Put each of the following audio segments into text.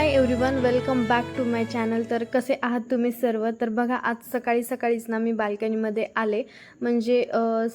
Hi everyone welcome back to my channel तर कसे आहात तुम्ही सर्व? तर बघा आज सकाळी सकाळीच ना मी बाल्कनीमध्ये आले. म्हणजे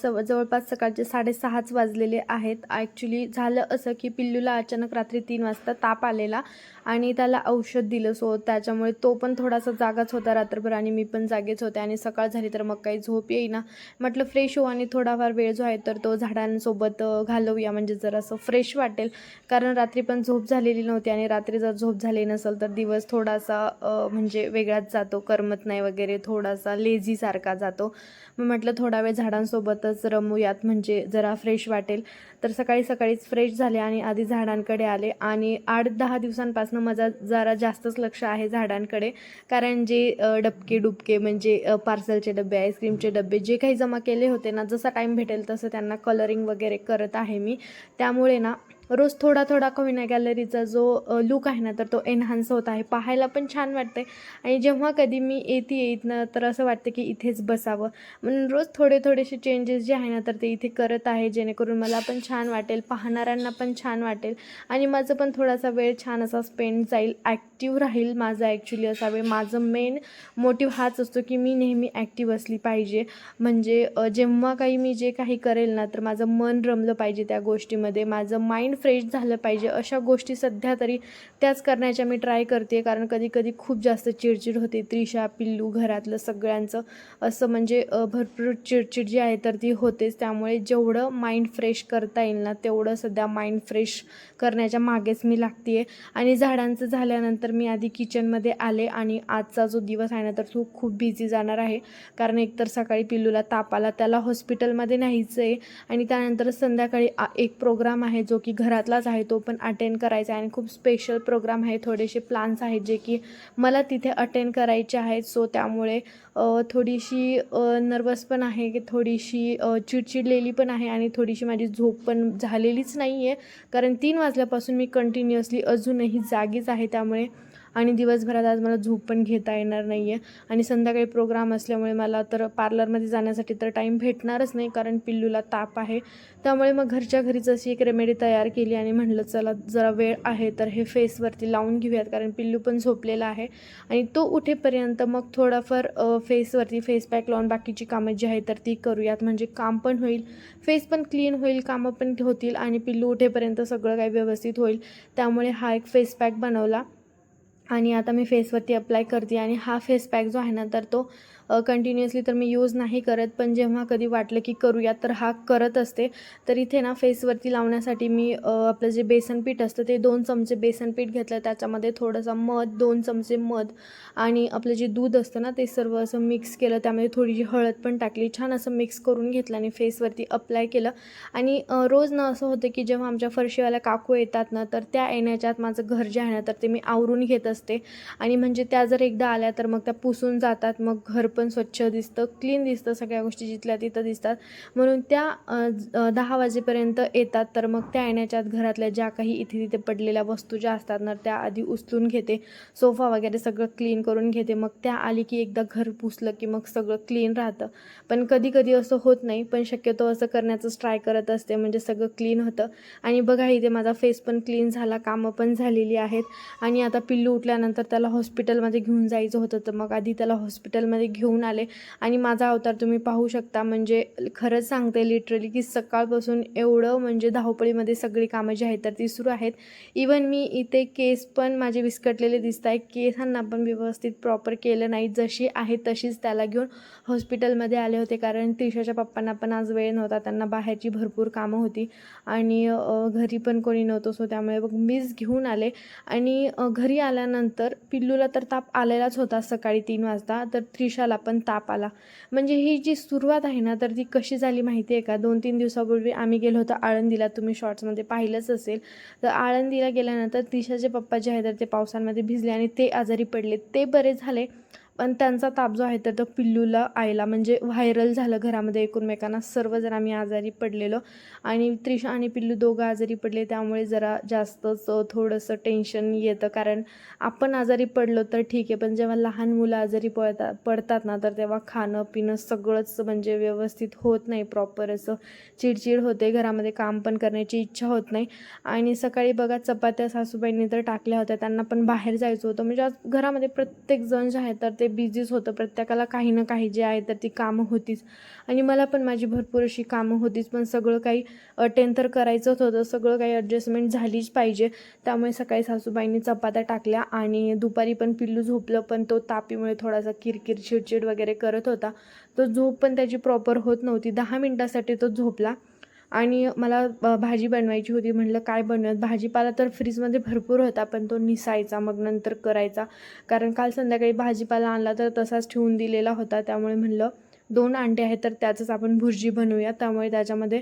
सव जवळपास सकाळचे साडेसहाच वाजलेले आहेत. ॲक्च्युली झालं असं की पिल्लूला अचानक रात्री तीन वाजता ताप आलेला. आणि त्याला औषध दिलं सो त्याच्यामुळे तो पण थोडासा जागाच होता रात्रभर आणि मी पण जागेच होते आणि सकाळ झाली तर मग काही झोप येईना. म्हटलं फ्रेश हो आणि थोडाफार वेळ जो आहे तर तो झाडांसोबत घालवूया म्हणजे जरासं फ्रेश वाटेल. कारण रात्री पण झोप झालेली नव्हती आणि रात्री जर झोप झाली नसेल तर दिवस थोडासा म्हणजे वेगळाच जातो. करमत नाही वगैरे थोडासा लेझीसारखा जातो. मग म्हटलं थोडा वेळ झाडांसोबतच रमूयात म्हणजे जरा फ्रेश वाटेल. तर सकाळी सकाळीच फ्रेश झाले आणि आधी झाडांकडे आले आणि आठ दहा दिवसांपासून माझा जरा जास्तच लक्ष आहे झाडांकडे. कारण जे डबके डुबके म्हणजे पार्सलचे डबे आईस्क्रीमचे डबे जे काही जमा केले होते ना जसा टाईम भेटेल तसं त्यांना कलरिंग वगैरे करत आहे मी. त्यामुळे ना रोज थोडा थोडा का गॅलरीचा जो लुक आहे ना तर तो एनहान्स होत आहे. पाहायला पण छान वाटते आणि जेव्हा कधी मी येते येत ना तर असं वाटतं की इथेच बसावं. म्हणून रोज थोडे थोडेसे चेंजेस जे आहे ना तर ते इथे करत आहे जेणेकरून मला पण छान वाटेल पाहणाऱ्यांना पण छान वाटेल. आणि माझं पण थोडासा वेळ छान असा स्पेंड जाईल ॲक्टिव्ह राहील माझा ॲक्च्युली असा वेळ. माझं मेन मोटिव्ह हाच असतो की मी नेहमी ॲक्टिव्ह असली पाहिजे. म्हणजे जेव्हा काही मी जे काही करेल ना तर माझं मन रमलं पाहिजे त्या गोष्टीमध्ये. माझं माइंड फ्रेश झालं पाहिजे. अशा गोष्टी सध्या तरी त्याच करण्याच्या मी ट्राय करते कारण कधी कधी खूप जास्त चिडचिड होते. त्रिशा पिल्लू घरातलं सगळ्यांचं. असं म्हणजे भरपूर चिडचिड जी आहे तर ती होतेच. त्यामुळे जेवढं माइंड फ्रेश करता येईल ना तेवढं सध्या माइंड फ्रेश करण्याच्या मागेच मी लागते आणि झाडांचं झाल्यानंतर मी आधी किचनमध्ये आले आणि आजचा जो दिवस आहे ना तर तो खूप बिझी जाणार आहे. कारण एकतर सकाळी पिल्लूला ताप आला त्याला हॉस्पिटलमध्ये न्यायचं आहे आणि त्यानंतर संध्याकाळी आ- एक प्रोग्राम आहे जो की घरातलाच आहे तो पण अटेंड करायचा आहे. आणि खूप स्पेशल प्रोग्राम आहे. थोडेसे प्लान्स आहेत जे की मला तिथे अटेंड करायचे आहेत. सो त्यामुळे थोडीशी नर्वस पण आहे. की थोडीशी चिडचिडलेली पण आहे. आणि थोडीशी माझी झोप पण झालेलीच नाही आहे कारण तीन वाजल्यापासून मी कंटिन्युअसली अजूनही जागीच आहे. त्यामुळे आणि दिवसभरात आज मला झोप पण घेता येणार नाही आहे आणि संध्याकाळी प्रोग्राम असल्यामुळे मला तर पार्लरमध्ये जाण्यासाठी तर टाईम भेटणारच नाही कारण पिल्लूला ताप आहे. त्यामुळे मग घरच्या घरीच अशी एक रेमेडी तयार केली आणि म्हणलं चला जरा वेळ आहे तर हे फेसवरती लावून घेऊयात. कारण पिल्लू पण झोपलेला आहे. आणि तो उठेपर्यंत मग थोडाफार फेसवरती फेस पॅक लावून बाकीची कामं जी आहेत तर ती करूयात. म्हणजे काम पण होईल फेस पण क्लीन होईल कामं पण होतील आणि पिल्लू उठेपर्यंत सगळं काही व्यवस्थित होईल. त्यामुळे हा एक फेस पॅक बनवला. आणि आता मी फेसवरती अप्लाय करते आणि हा फेस पॅक जो आहे ना तर तो कंटिन्युअसली तर मी यूज नाही करत पण जेव्हा कधी वाटलं की करूया तर हा करत असते. तर इथे ना फेसवरती लावण्यासाठी मी आपलं जे बेसन पीठ असतं ते दोन चमचे बेसन पीठ घेतलं. त्याच्यामध्ये थोडंसं मध दोन चमचे मध आणि आपलं जे दूध असतं ना ते सर्व असं मिक्स केलं. त्यामध्ये थोडीशी हळद पण टाकली. छान असं मिक्स करून घेतलं आणि फेसवरती अप्लाय केलं. आणि रोज ना असं होतं की जेव्हा आमच्या फरशीवाल्या काकू येतात ना तर त्या येण्याच्यात माझं घर जे आहे ना तर ते मी आवरून घेत असते. आणि म्हणजे त्या जर एकदा आल्या तर मग त्या पुसून जातात. मग घर पण स्वच्छ दिसतं क्लीन दिसतं सगळ्या गोष्टी जिथल्या तिथं दिसतात. म्हणून त्या दहा वाजेपर्यंत येतात तर मग त्या येण्याच्या आत घरातल्या ज्या काही इथे तिथे पडलेल्या वस्तू ज्या असतात ना त्या आधी उचलून घेते. सोफा वगैरे सगळं क्लीन करून घेते. मग त्या आली की एकदा घर पुसलं की मग सगळं क्लीन राहतं. पण कधी कधी असं होत नाही पण शक्यतो असं करण्याचंच ट्राय करत असते म्हणजे सगळं क्लीन होतं. आणि बघा इथे माझा फेस पण क्लीन झाला कामं पण झालेली आहेत. आणि आता पिल्लू उठल्यानंतर त्याला हॉस्पिटलमध्ये घेऊन जायचं होतं तर मग आधी त्याला हॉस्पिटलमध्ये घेऊन आले. आणि माझा अवतार तुम्ही पाहू शकता. म्हणजे खरंच सांगते लिटरली की सकाळपासून एवढं म्हणजे धावपळीमध्ये सगळी कामं जी आहेत तर ती सुरू आहेत. इवन मी इथे केस पण माझे विस्कटलेले दिसत आहे केसांना पण व्यवस्थित प्रॉपर केलं नाही. जशी आहे तशीच त्याला घेऊन हॉस्पिटलमध्ये आले होते. कारण त्रिशाच्या पप्पांना पण आज वेळ नव्हता. त्यांना बाहेरची भरपूर कामं होती. आणि घरी पण कोणी नव्हतं. सो त्यामुळे मग मीच घेऊन आले. आणि घरी आल्यानंतर पिल्लूला तर ताप आलेलाच होता सकाळी तीन वाजता. तर त्रिशाला पण ताप आला. म्हणजे ही जी सुरुवात आहे ना तर ती कशी झाली माहिती आहे का? दोन तीन दिवसापूर्वी आम्ही गेलो होतो आळंदीला तुम्ही शॉर्ट्समध्ये पाहिलंच असेल. तर आळंदीला गेल्यानंतर तिशाचे पप्पा जे आहे तर ते पावसांमध्ये भिजले आणि ते आजारी पडले. ते बरे झाले. पण त्यांचा ताप जो आहे तर तो पिल्लूला आईला म्हणजे व्हायरल झालं घरामध्ये एकूणमेकांना. सर्वजण आम्ही आजारी पडलेलो आणि त्रिशा आणि पिल्लू दोघं आजारी पडले. त्यामुळे जरा जास्तच थोडंसं टेन्शन येतं. कारण आपण आजारी पडलो तर ठीक आहे पण जेव्हा लहान मुलं आजारी पडतात पडतात ना तर तेव्हा खाणं पिणं सगळंच म्हणजे व्यवस्थित होत नाही प्रॉपर असं. चिडचिड होते घरामध्ये काम पण करण्याची इच्छा होत नाही. आणि सकाळी बघा चपात्या सासूबाईंनी तर टाकल्या होत्या. त्यांना पण बाहेर जायचं होतं. म्हणजे आज घरामध्ये प्रत्येक जण जे आहे तर ते ते बिझीच होतं. प्रत्येकाला काही ना काही जे आहे तर ती कामं होतीच. आणि मला पण माझी भरपूर अशी कामं होतीच. पण सगळं काही अटेंड तर करायचंच होतं. सगळं काही ॲडजस्टमेंट झालीच पाहिजे. त्यामुळे सकाळी सासूबाईंनी चपात्या टाकल्या आणि दुपारी पण पिल्लू झोपलं. पण तो तापीमुळे थोडासा किरकिर चिडचिड वगैरे करत होता. तो झोप पण त्याची प्रॉपर होत नव्हती. दहा मिनटासाठी तो झोपला. आणि मला भाजी बनवायची होती. म्हटलं काय बनवत? भाजीपाला तर फ्रीजमध्ये भरपूर होता पण तो निसायचा मग नंतर करायचा. कारण काल संध्याकाळी भाजीपाला आणला तर तसाच ठेवून दिलेला होता. त्यामुळे म्हणलं दोन अंडे आहेत तर त्याचंच आपण भुर्जी बनवूया. त्यामुळे त्याच्यामध्ये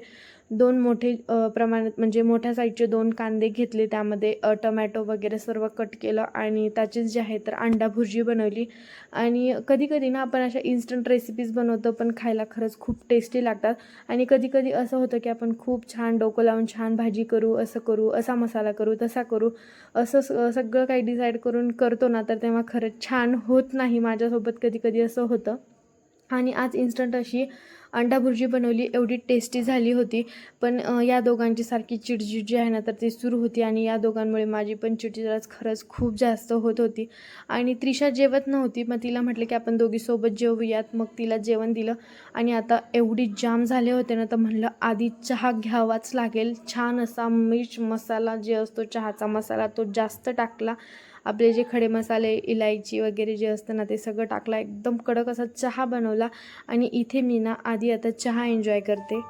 दोन मोठे प्रमाणात म्हणजे मोठ्या साईजचे दोन कांदे घेतले. त्यामध्ये टमॅटो वगैरे सर्व कट केलं आणि त्याचीच जे आहे तर अंडा भुर्जी बनवली. आणि कधी कधी ना आपण अशा इन्स्टंट रेसिपीज बनवतो पण खायला खरंच खूप टेस्टी लागतात. आणि कधी कधी असं होतं की आपण खूप छान डोकं लावून छान भाजी करू असं करू असा मसाला करू तसा करू असं स- सगळं काही डिसाईड करून करतो ना तर तेव्हा खरंच छान होत नाही. माझ्यासोबत कधी कधी असं होतं. आणि आज इन्स्टंट अशी अंडा भुर्जी बनवली. एवढी टेस्टी झाली होती. पण या दोघांची सारखी चिडचिड जी आहे ना तर ती सुरू होती आणि या दोघांमुळे माझी पण चिडचिड आज खरंच खूप जास्त होत होती. आणि त्रिशा जेवत नव्हती. मग तिला म्हटलं की आपण दोघी सोबत जेवूयात मग तिला जेवण दिलं. आणि आता एवढी जाम झाले होते ना तर म्हणलं आधी चहा घ्यावाच लागेल. छान असा मिर्च मसाला जे असतो चहाचा मसाला तो जास्त टाकला. आपले जे खडे मसाले इलायची वगैरे जे असतं ना ते सगळं टाकलं. एकदम कडक असा चहा बनवला. आणि इथे मी ना आधी आता चहा एन्जॉय करते.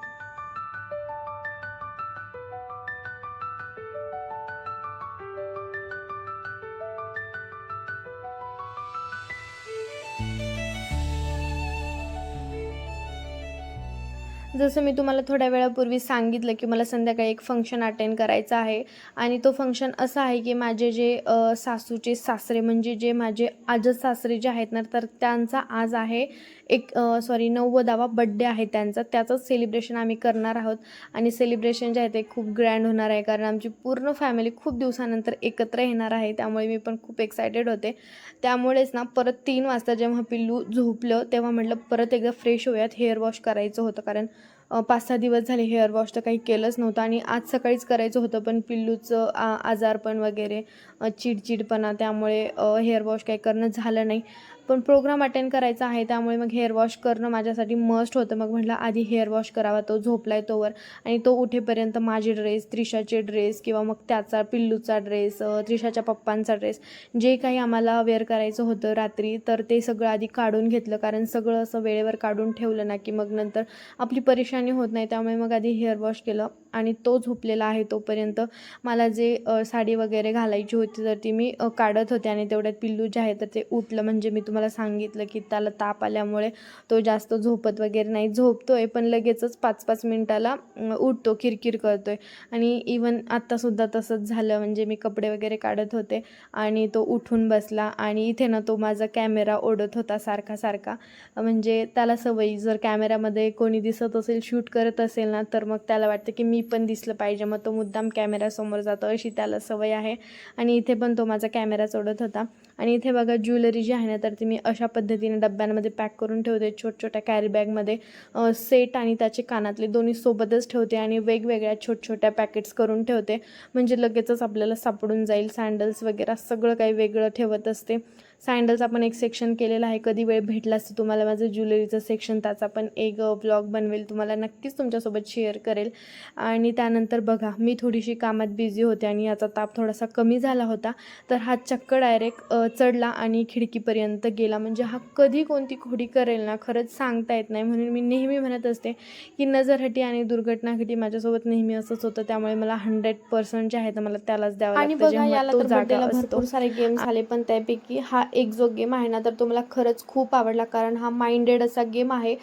जसं मी तुम्हाला थोड्या वेळापूर्वी सांगितलं की मला संध्याकाळी एक फंक्शन अटेंड करायचं आहे. आणि तो फंक्शन असा आहे की माझे जे सासूचे सासरे म्हणजे जे माझे आजच सासरे जे आहेत ना तर त्यांचा आज आहे एक सॉरी नव्वदावा बड्डे आहे त्यांचा. त्याचंच सेलिब्रेशन आम्ही करणार आहोत. आणि सेलिब्रेशन जे आहे ते खूप ग्रँड होणार आहे. कारण आमची पूर्ण फॅमिली खूप दिवसानंतर एकत्र येणार आहे. त्यामुळे मी पण खूप एक्सायटेड होते. त्यामुळेच ना परत तीन वाजता जेव्हा पिल्लू झोपलं तेव्हा म्हटलं परत एकदा फ्रेश होऊयात हेअर वॉश करायचं होतं. कारण पाच सहा दिवस झाले हेअर वॉश तर काही केलंच नव्हतं आणि आज सकाळीच करायचं होतं पण पिल्लूचं आ आजारपण वगैरे चिडचिडपणा त्यामुळे हेअर वॉश काही करणं झालं नाही. पण प्रोग्राम अटेंड करायचा आहे त्यामुळे मग हेअर वॉश करणं माझ्यासाठी मस्ट होतं. मग म्हटलं आधी हेअर वॉश करावा तो झोपलाय तोवर. आणि तो उठेपर्यंत माझे ड्रेस त्रिशाचे ड्रेस किंवा मग त्याचा पिल्लूचा ड्रेस त्रिशाच्या पप्पांचा ड्रेस जे काही आम्हाला वेअर करायचं होतं रात्री तर ते सगळं आधी काढून घेतलं. कारण सगळं असं वेळेवर काढून ठेवलं ना की मग नंतर आपली परेशानी होत नाही. त्यामुळे मग आधी हेअर वॉश केलं आणि तो झोपलेला आहे तोपर्यंत मला जे साडी वगैरे घालायची होती तर ती मी काढत होते. आणि तेवढ्यात पिल्लू जे आहे तर ते उठलं. म्हणजे मी तुम्हाला सांगितलं की त्याला ताप आल्यामुळे तो जास्त झोपत वगैरे नाही. झोपतो आहे पण लगेचच पाच पाच मिनटाला उठतो किरकिर करतो आहे आणि इवन आत्तासुद्धा तसंच झालं. म्हणजे मी कपडे वगैरे काढत होते आणि तो उठून बसला आणि इथे ना तो माझा कॅमेरा ओढत होता सारखा सारखा. म्हणजे त्याला सवयी जर कॅमेऱ्यामध्ये कोणी दिसत असेल शूट करत असेल ना तर मग त्याला वाटतं की मी पण दिसलं पाहिजे. मग तो मुद्दाम कॅमेऱ्यासमोर जातो अशी त्याला सवय आहे. आणि इथे पण तो माझा कॅमेरा ओढत होता. आणि इथे बघा ज्वेलरी जी आहे ना तर ती मी अशा पद्धतीने डब्यांमध्ये पॅक करून ठेवते. छोट छोट्या कॅरीबॅगमध्ये सेट आणि त्याचे कानातले दोन्ही सोबतच ठेवते आणि वेगवेगळ्या छोट छोट्या पॅकेट्स करून ठेवते. म्हणजे लगेचच आपल्याला सापडून जाईल. सँडल्स वगैरे सगळं काही वेगळं ठेवत असते. सँडल्स आपण एक सेक्शन केलेलं आहे. कधी वेळ भेटलाच तर तुम्हाला माझं ज्वेलरीचं सेक्शन त्याचा पण एक ब्लॉग बनवेल. तुम्हाला नक्कीच तुमच्यासोबत शेअर करेल. आणि त्यानंतर बघा मी थोडीशी कामात बिझी होते आणि याचा ताप थोडासा कमी झाला होता. तर हा चक्क डायरेक्ट चढला आणि खिडकीपर्यंत गेला. म्हणजे हा कधी कोणती खोडी करेल ना खरंच सांगता येत नाही. म्हणून मी नेहमी म्हणत असते की नजरहटी आणि दुर्घटनाघटी माझ्यासोबत नेहमी असंच होतं. त्यामुळे मला हंड्रेड पर्सेंट जे आहे तर मला त्यालाच द्यावं आणि बघा याला असतो. भरपूर सारे गेम झाले पण त्यापैकी हा एक जो गेम आहे ना तर तो मला खरंच खूप आवडला कारण हा माइंडेड असा गेम आहे.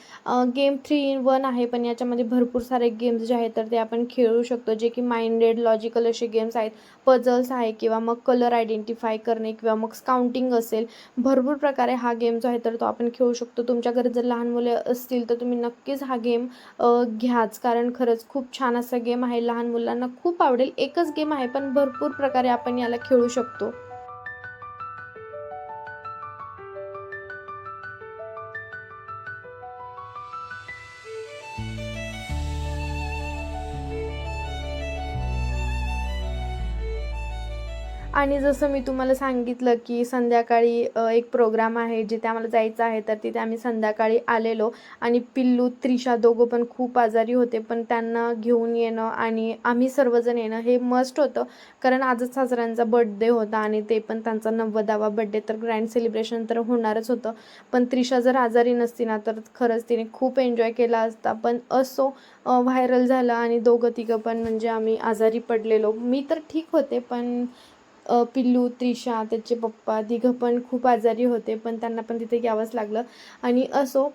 गेम थ्री इन वन आहे पण याच्यामध्ये भरपूर सारे गेम्स जे आहेत तर ते आपण खेळू शकतो जे की माइंडेड लॉजिकल असे गेम्स आहेत. पझल्स आहे किंवा मग कलर आयडेंटिफाय करणे किंवा मग स्काउंटिंग असेल. भरपूर प्रकारे हा गेम जो आहे तर तो आपण खेळू शकतो. तुमच्या घरी जर लहान मुले असतील तर तुम्ही नक्कीच हा गेम घ्याच कारण खरंच खूप छान असा गेम आहे. लहान मुलांना खूप आवडेल. एकच गेम आहे पण भरपूर प्रकारे आपण याला खेळू शकतो. आणि जसं मी तुम्हाला सांगितलं की संध्याकाळी एक प्रोग्राम आहे जिथे आम्हाला जायचं आहे तर तिथे आम्ही संध्याकाळी आलेलो. आणि पिल्लू त्रिशा दोघं पण खूप आजारी होते पण त्यांना घेऊन येणं आणि आम्ही सर्वजण येणं हे मस्ट होतं. कारण आजच सासऱ्यांचा बड्डे होता आणि ते पण त्यांचा नव्वदावा बड्डे तर ग्रँड सेलिब्रेशन तर होणारच होतं. पण त्रिशा जर आजारी नसती ना तर खरंच तिने खूप एन्जॉय केला असता. पण असो व्हायरल झालं आणि दोघं तिघं पण म्हणजे आम्ही आजारी पडलेलो. मी तर ठीक होते पण पिल्लू त्रिशा त्याचे पप्पा तिघं पण खूप आजारी होते पण त्यांना पण तिथे घ्यावंच लागलं. आणि असो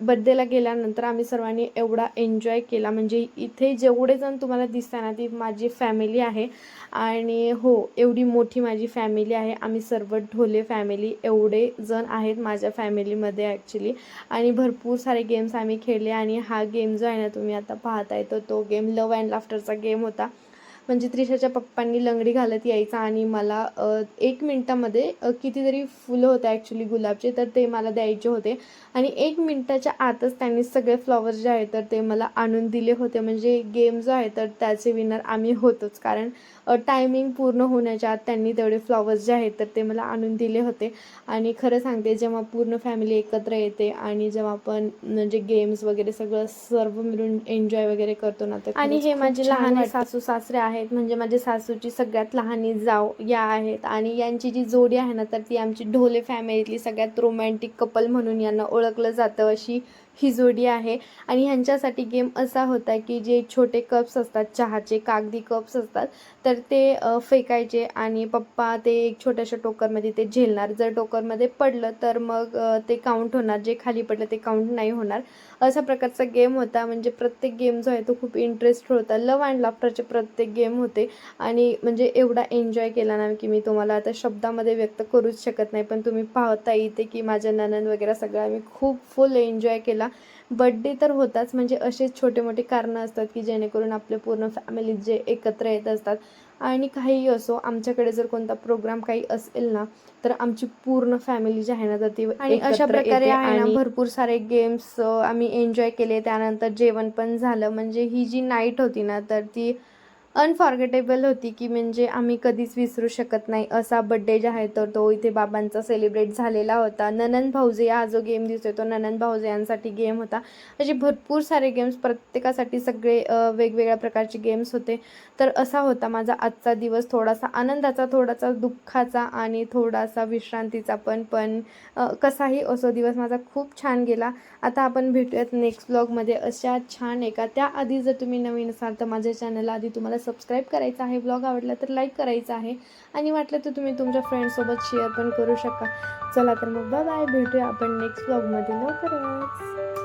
बड्डेला गेल्यानंतर आम्ही सर्वांनी एवढा एन्जॉय केला. म्हणजे इथे जेवढे जण तुम्हाला दिसता ना ती माझी फॅमिली आहे. आणि हो एवढी मोठी माझी फॅमिली आहे. आम्ही सर्व ढोले फॅमिली एवढे जण आहेत माझ्या फॅमिलीमध्ये ॲक्च्युली आणि भरपूर सारे गेम्स आम्ही खेळले. आणि हा गेम जो आहे ना तुम्ही आता पाहताय तर तो गेम लव अँड लाफ्टरचा गेम होता. म्हणजे त्रिशाच्या पप्पांनी लंगडी घालत यायचा आणि मला एक मिनटामध्ये कितीतरी फुलं होतं ॲक्च्युली गुलाबचे तर ते मला द्यायचे होते. आणि एक मिनटाच्या आतच त्यांनी सगळे फ्लॉवर्स जे आहेत तर ते मला आणून दिले होते. म्हणजे गेम जो आहे तर त्याचे विनर आम्ही होतोच. कारण टायमिंग पूर्ण होण्याच्या आत त्यांनी तेवढे फ्लॉवर्स जे आहेत तर ते मला आणून दिले होते. आणि खरं सांगते जेव्हा पूर्ण फॅमिली एकत्र येते आणि जेव्हा आपण म्हणजे गेम्स वगैरे सगळं सर्व मिळून एन्जॉय वगैरे करतो ना तर आणि हे माझे लहान सासू सासरे आहेत म्हणजे माझे सासूची सगळ्यात लहानी जाव या आहेत. आणि यांची जी जोडी आहे ना तर ती आमची ढोले फॅमिलीतली सगळ्यात रोमॅन्टिक कपल म्हणून यांना ओळखलं जातं अशी ही जोडी आहे. आणि ह्यांच्यासाठी गेम असा होता की जे छोटे कप्स असतात चहाचे कागदी कप्स असतात तर ते फेकायचे आणि पप्पा ते एक छोट्याशा टोकरमध्ये ते झेलणार. जर टोकरमध्ये पडलं तर मग ते काउंट होणार. जे खाली पडलं ते काउंट नाही होणार. अशा प्रकारचा गेम होता. म्हणजे प्रत्येक गेम जो आहे तो खूप इंटरेस्ट होता. लव अँड लाफ्टरचे प्रत्येक गेम होते. आणि म्हणजे एवढा एन्जॉय केला ना की मी तुम्हाला आता शब्दामध्ये व्यक्त करूच शकत नाही. पण तुम्ही पाहता इथे की माझ्या ननन वगैरे सगळं आम्ही खूप फुल एन्जॉय केला. बड्डे तर होताच. म्हणजे असेच छोटे मोठे कारणं असतात की जेणेकरून आपले पूर्ण फॅमिली जे एकत्र येत असतात आणि काहीही असो आमच्याकडे जर कोणता प्रोग्राम काही असेल ना तर आमची पूर्ण फॅमिली जी आहे ना तर ती आणि अशा प्रकारे आहे ना भरपूर सारे गेम्स आम्ही एन्जॉय केले. त्यानंतर जेवण पण झालं. म्हणजे ही जी नाईट होती ना तर ती अनफॉर्गेटेबल होती की म्हणजे आम्ही कधीच विसरू शकत नाही. असा बड्डे जे आहे तर तो इथे बाबांचा सेलिब्रेट झालेला होता. ननन भाऊजे हा जो गेम दिसतोय तो ननन भाऊजे यांसाठी गेम होता. असे भरपूर सारे गेम्स प्रत्येकासाठी सगळे वेगवेगळ्या प्रकारचे गेम्स होते. तर असा होता माझा आजचा दिवस. थोडासा आनंदाचा थोडासा दुःखाचा आणि थोडासा विश्रांतीचा पण पण कसाही असो दिवस माझा खूप छान गेला. आता आपण भेटूयात नेक्स्ट ब्लॉगमध्ये अशा छान एका त्याआधी जर तुम्ही नवीन असाल तर माझ्या चॅनलला आधी तुम्हाला सबस्क्राईब करायचं आहे ब्लॉग आवडला तर लाईक करायचं आहे. आणि वाटलं तर तुम्ही तुमच्या फ्रेंड्ससोबत शेअर पण करू शकता. चला तर मग बाय भेटूया आपण नेक्स्ट ब्लॉगमध्ये लवकरच.